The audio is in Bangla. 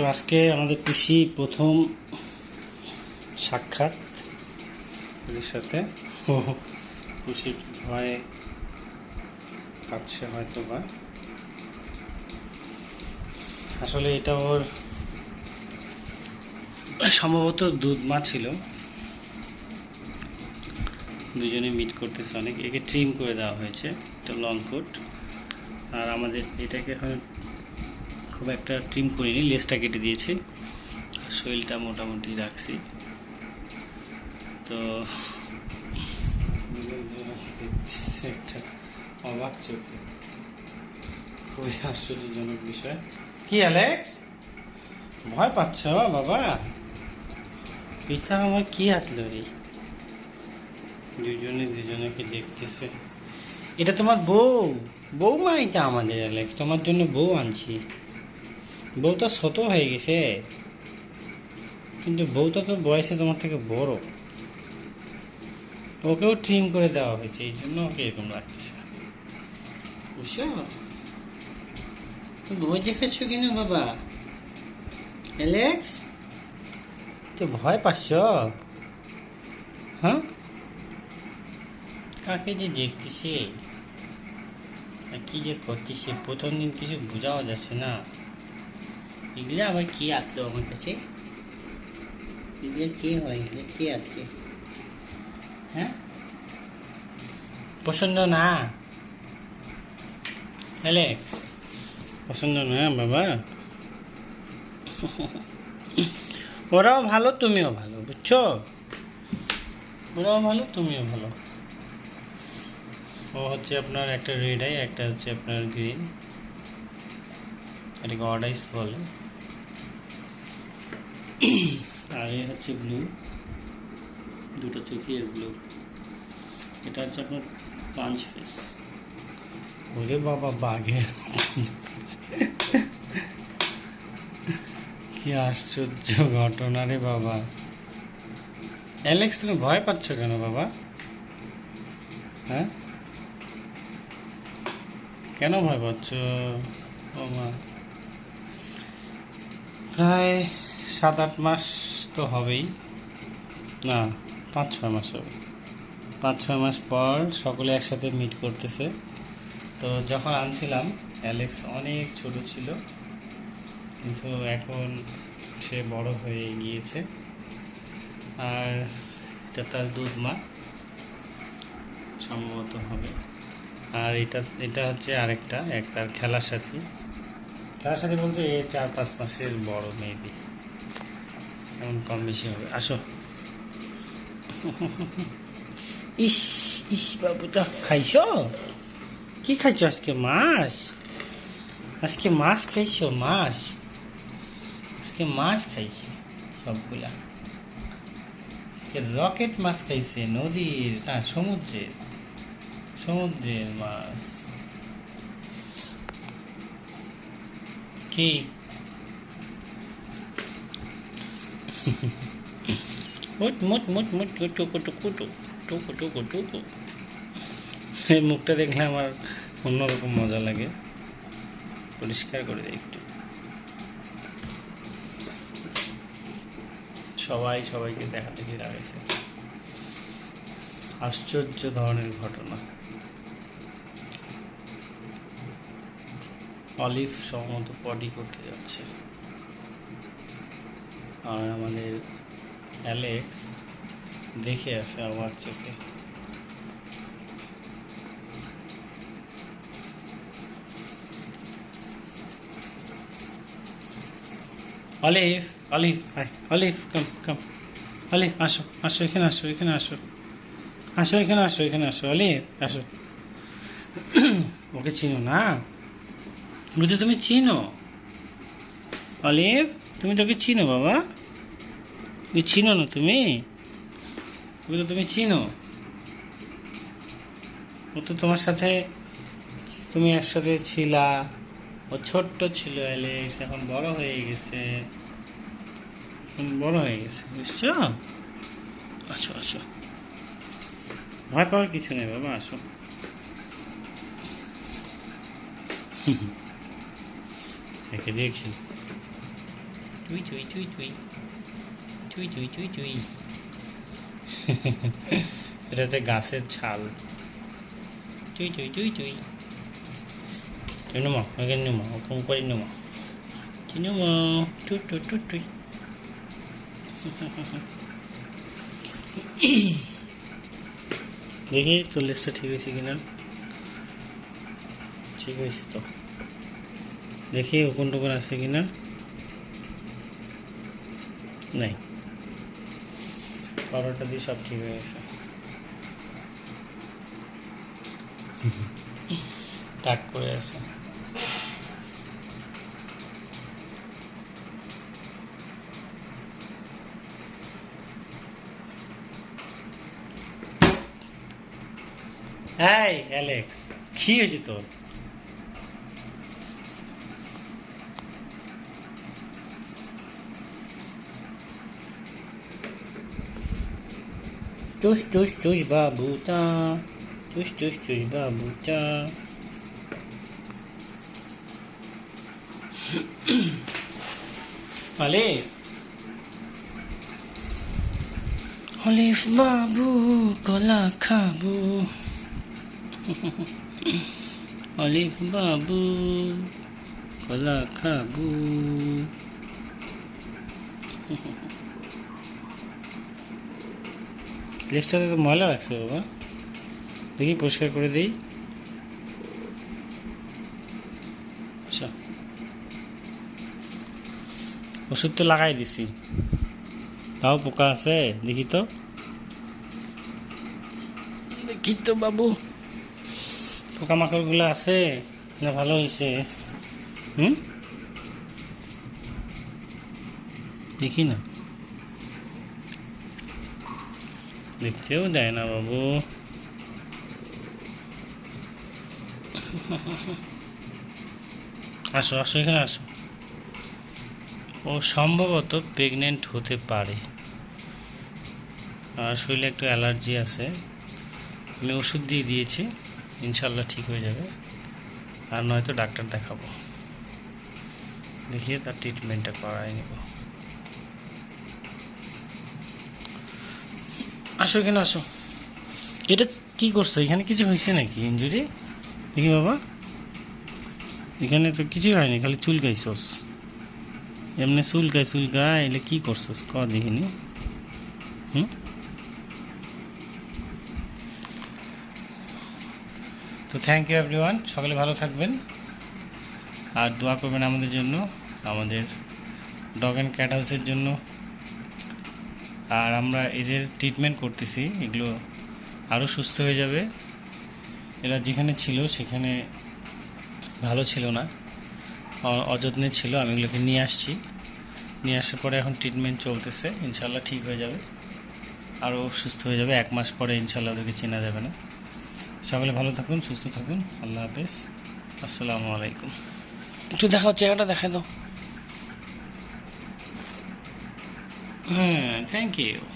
তো আজকে আমাদের কৃষি প্রথম সাক্ষাৎ সাথে। ও খুশি ভয় পাচ্ছে হয়তো বা আসলে এটা ওর সম্ভবত দুধ মা ছিল। দুজনে মিট করতেছে অনেক। একে ট্রিম করে দেওয়া হয়েছে। এটা লং কোট আর আমাদের এটাকে এখন খুব একটা ট্রিম করিনি লেসটা কেটে দিয়েছি। আর শরীরটা মোটামুটি রাখছি। তো দুজন একটা অবাক চোখে। খুবই আশ্চর্যজনক বিষয়। কি অ্যালেক্স ভয় পাচ্ছ বাবা? এটা আমার কি হাতলো রে দুজনে দুজনকে দেখতেছে। এটা তোমার বউ। বৌমা এটা আমাদের অ্যালেক্স তোমার জন্য বউ আনছি। বউটা ছোট হয়ে গেছে। কিন্তু বউটা তো বয়সে তোমার থেকে বড়। ওকেও ট্রিম করে দেওয়া হয়েছে এই জন্য ওকে এরকম লাগতেছে। বুঝছ? ভয় দেখাচ্ছ কিনা বাবা? অ্যালেক্স তো ভয় পাচ্ছ? হ্যাঁ? কাকে যে দেখতেছে? আর কি যে করতেছে প্রথম দিন কিছু বোঝাও যাচ্ছে না। এগুলো আবার কি আঁকলো আমার কাছে? এগুলো কে হয়? এগুলো কে আঁকছে? হ্যাঁ? পছন্দ না? অ্যালেক্স? পছন্দ না, বাবা? ওরাও ভালো, তুমিও ভালো, বুঝছ? ওরাও ভালো, তুমিও ভালো। ও হচ্ছে আপনার একটা রেড আই একটা হচ্ছে আপনার গ্রিন এটাকে অর্ডাইস বলে। আর হচ্ছে ব্লু দুটো চোখই এর ব্লু এটা হচ্ছে আপনার পাঁচ ফেস ওরে বাবা বাঘের কি আশ্চর্য ঘটনা রে বাবা। অ্যালেক্স তুমি ভয় পাচ্ছ কেন বাবা? হ্যাঁ? কেন ভয় পাচ্ছ? ও মা। প্রায় সাত আট মাস তো হবেই। না পাঁচ ছয় মাস হবে। পাঁচ ছয় মাস পর সকলে একসাথে মিট করতেছে। তো যখন আনছিলাম, অ্যালেক্স অনেক ছোট ছিল, কিন্তু এখন সে বড় হয়ে গিয়েছে। আর এটা তার দুধ মা সম্ভবত হবে। আর এটা এটা হচ্ছে আরেকটা, এক তার খেলার সাথী। খেলার সাথী বলতে এ চার পাঁচ মাসের বড় মেবি এমন কম বেশি হবে। আসো। ইস ইস বাবুটা খাইছো? কি খাইছো আজকে? মাছ? আজকে মাছ খাইছো? মাছ? আজকে মাছ খাইছে সবগুলা। আজকে রকেট মাছ খাইছে নদীর, না, সমুদ্রের। সমুদ্রের মাছ। কি মুট মুট মুট মুট টুকু টুকু টুকু টুকু টুকু এই মুখটা দেখলে আমার অন্যরকম মজা লাগে। পরিষ্কার করে দিই একটু। সবাই সবাইকে দেখাদেখি লাগাইছে। আশ্চর্য ধরনের ঘটনা। অলিভ সম্ভবত পটি করতে যাচ্ছে। আর আমাদের অ্যালেক্স দেখে আছে আমার চোখে। Olive Olive hi Olive come come Olive আসো আসো এখানে আসো এখানে আসো। আসো এখানে আসো এখানে আসো অলিভ আসো। ওকে চিনো না? বুঝে তুমি চিনো। অলিভ? তুমি তোকে চিনো, বাবা। তুমি চিনো না তুমি? বুঝে তুমি চিনো। ও তো তোমার সাথে, তুমি একসাথে ছিলা। ও ছোট্ট ছিল, অ্যালেক্স। এখন বড় হয়ে গেছে। এখন বড় হয়ে গেছে, বুঝছ? আচ্ছা আচ্ছা। ভয় পাওয়ার কিছু নেই, বাবা, আসো। একে দিয়ে খেলি। চুই চুই চুই চুই চুই চুই চুই চুই এটা হচ্ছে গাছের ছাল। চুই চুই চুই চুই তুই নেমা ওকে নেমা ওকে করে নেমা নেমা টুই টুই টুই টুই দেখি লেসটা ঠিক হয়েছে কিনা। ঠিক হয়েছে তো। দেখি ওখান টোকন আছে কিনা। নাই। পরোটা দিয়ে সব ঠিক হয়ে গেছে। তাক করে আছে। হ্যাঁ অ্যালেক্স, কি হয়েছে তোর? Tush tush tush babuta. Tush tush tush babuta. Alif. Alif babu কলা খাব অলিভ বাবু কলা খাব লিস্টটাতে তো ময়লা রাখছে বাবা। দেখি পরিষ্কার করে দিই। আচ্ছা। ওষুধ তো লাগাই দিছি। তাও পোকা আছে দেখি তো। দেখি তো বাবু। পোকামাকড়গুলো আছে না ভালো হয়েছে। হুম? দেখি না। দেখতেও দেয় না বাবু। আসো আসো, এখানে আসো। ও সম্ভবত প্রেগনেন্ট হতে পারে। আর শরীরে একটু অ্যালার্জি আছে। আমি ওষুধ দিয়ে দিয়েছি ইনশাল্লাহ ঠিক হয়ে যাবে। আর নয়তো ডাক্তার দেখাবো। দেখিয়ে তার ট্রিটমেন্টটা করাই নেব। আসো এখানে আসো। এটা কি করছ? এখানে কিছু হয়েছে নাকি ইঞ্জুরি দেখি বাবা। এখানে তো কিছু হয়নি, খালি চুলকাইছস এমনি চুলকায় চুলকায় এলে কি করছস? ক, দেখিনি। হুম? তো থ্যাংক ইউ এভরিওয়ান সকলে ভালো থাকবেন। আর দোয়া করবেন আমাদের জন্য, আমাদের ডগ অ্যান্ড ক্যাট হাউসের জন্য। আর আমরা এদের ট্রিটমেন্ট করতেছি, এগুলো আরও সুস্থ হয়ে যাবে। এরা যেখানে ছিল সেখানে ভালো ছিল না। অযত্নে ছিল, আমি এগুলোকে নিয়ে আসছি। নিয়ে আসার পরে এখন ট্রিটমেন্ট চলতেছে ইনশাল্লাহ ঠিক হয়ে যাবে। আরও সুস্থ হয়ে যাবে, এক মাস পরে ইনশাল্লাহ ওদেরকে চেনা যাবে না। সকালে ভালো থাকুন, সুস্থ থাকুন। আল্লাহ হাফেজ। আসসালামু আলাইকুম। একটু দেখাও চেহারাটা দেখাই দাও। Hmm, thank you.